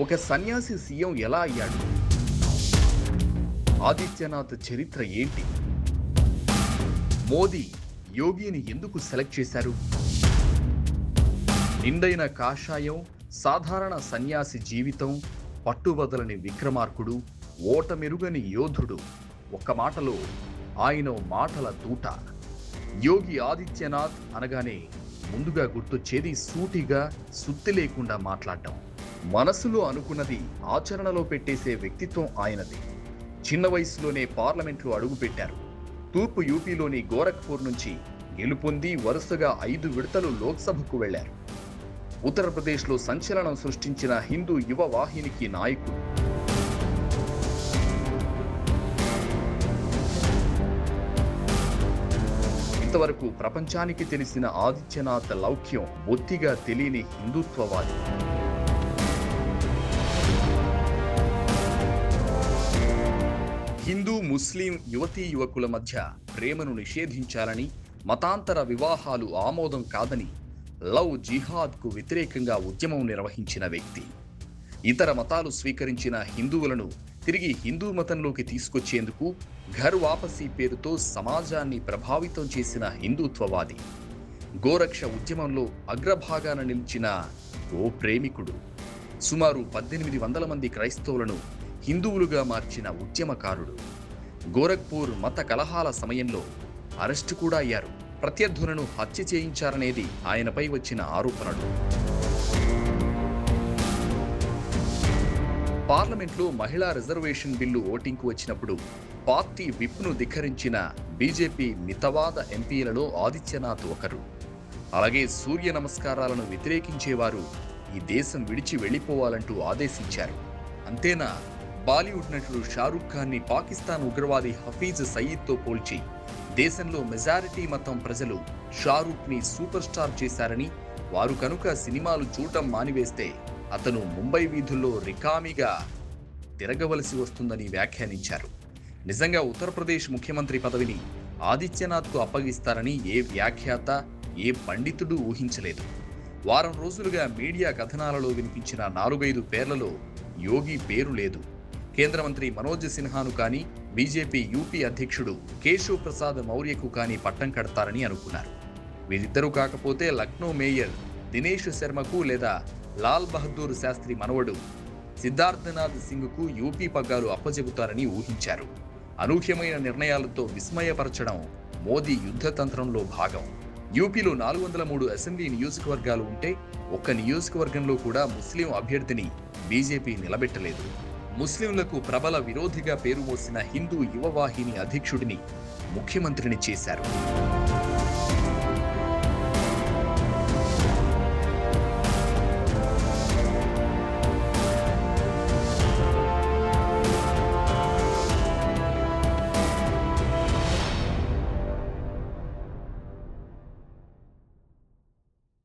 ఒక సన్యాసి సీఎం ఎలా అయ్యాడు? ఆదిత్యనాథ్ చరిత్ర ఏంటి? మోదీ యోగిని ఎందుకు సెలెక్ట్ చేశారు? నిండైన కాషాయం సాధారణ సన్యాసి జీవితం పట్టుబదలని విక్రమార్కుడు ఓటమెరుగని యోధుడు. ఒక్క మాటలో ఆయన మాటల దూట యోగి ఆదిత్యనాథ్ అనగానే ముందుగా గుర్తొచ్చేది సూటిగా సుత్తి లేకుండా మాట్లాడటం. మనసులో అనుకున్నది ఆచరణలో పెట్టేసే వ్యక్తిత్వం ఆయనది. చిన్న వయసులోనే పార్లమెంట్లో అడుగుపెట్టారు. తూర్పు యూపీలోని గోరఖ్పూర్ నుంచి గెలుపొంది వరుసగా ఐదు విడతలు లోక్సభకు వెళ్ళారు. ఉత్తరప్రదేశ్లో సంచలనం సృష్టించిన హిందూ యువ వాహినికి నాయకుడు. ఇంతవరకు ప్రపంచానికి తెలిసిన ఆదిత్యనాథ్ లౌక్యం బొత్తిగా తెలియని హిందుత్వవాది. హిందూ ముస్లిం యువతీ యువకుల మధ్య ప్రేమను నిషేధించాలని మతాంతర వివాహాలు ఆమోదం కాదని లవ్ జిహాద్కు వ్యతిరేకంగా ఉద్యమం నిర్వహించిన వ్యక్తి. ఇతర మతాలు స్వీకరించిన హిందువులను తిరిగి హిందూ మతంలోకి తీసుకొచ్చేందుకు ఘర్ వాపసీ పేరుతో సమాజాన్ని ప్రభావితం చేసిన హిందుత్వవాది. గోరక్ష ఉద్యమంలో అగ్రభాగాన నిలిచిన ఓ ప్రేమికుడు. సుమారు పద్దెనిమిది వందల మంది క్రైస్తవులను హిందువులుగా మార్చిన ఉద్యమకారుడు. గోరఖ్పూర్ మత కలహాల సమయంలో అరెస్టు కూడా అయ్యారు. ప్రత్యర్థులను హత్య చేయించారనేది ఆయనపై వచ్చిన ఆరోపణలు. పార్లమెంట్లో మహిళా రిజర్వేషన్ బిల్లు ఓటింగ్కు వచ్చినప్పుడు పార్టీ విప్ను ధిక్కరించిన బీజేపీ మితవాద ఎంపీలలో ఆదిత్యనాథ్ ఒకరు. అలాగే సూర్య నమస్కారాలను వ్యతిరేకించేవారు ఈ దేశం విడిచి వెళ్ళిపోవాలంటూ ఆదేశించారు. అంతేనా? బాలీవుడ్ నటుడు షారూఖ్ ఖాన్ని పాకిస్తాన్ ఉగ్రవాది హఫీజ్ సయీద్తో పోల్చి దేశంలో మెజారిటీ మతం ప్రజలు షారుఖ్ని సూపర్ స్టార్ చేశారని వారు కనుక సినిమాలు చూడటం మానివేస్తే అతను ముంబై వీధుల్లో రికామిగా తిరగవలసి వస్తుందని వ్యాఖ్యానించారు. నిజంగా ఉత్తరప్రదేశ్ ముఖ్యమంత్రి పదవిని ఆదిత్యనాథ్కు అప్పగిస్తారని ఏ వ్యాఖ్యాత ఏ పండితుడు ఊహించలేదు. వారం రోజులుగా మీడియా కథనాలలో వినిపించిన నాలుగైదు పేర్లలో యోగి పేరు లేదు. కేంద్ర మంత్రి మనోజ్ సిన్హాను కానీ బీజేపీ యూపీ అధ్యక్షుడు కేశవ్ ప్రసాద్ మౌర్యకు కానీ పట్టం కడతారని అనుకున్నారు. వీరిద్దరూ కాకపోతే లక్నో మేయర్ దినేష్ శర్మకు లేదా లాల్ బహదూర్ శాస్త్రి మనవడు సిద్ధార్థనాథ్ సింగ్కు యూపీ పగ్గాలు అప్పచెబుతారని ఊహించారు. అనూహ్యమైన నిర్ణయాలతో విస్మయపరచడం మోదీ యుద్ధతంత్రంలో భాగం. యూపీలో నాలుగు వందల మూడు అసెంబ్లీ నియోజకవర్గాలు ఉంటే ఒక్క నియోజకవర్గంలో కూడా ముస్లిం అభ్యర్థిని బీజేపీ నిలబెట్టలేదు. ముస్లింలకు ప్రబల విరోధిగా పేరు మోసిన హిందూ యువవాహిని అధ్యక్షుడిని ముఖ్యమంత్రిని చేశారు.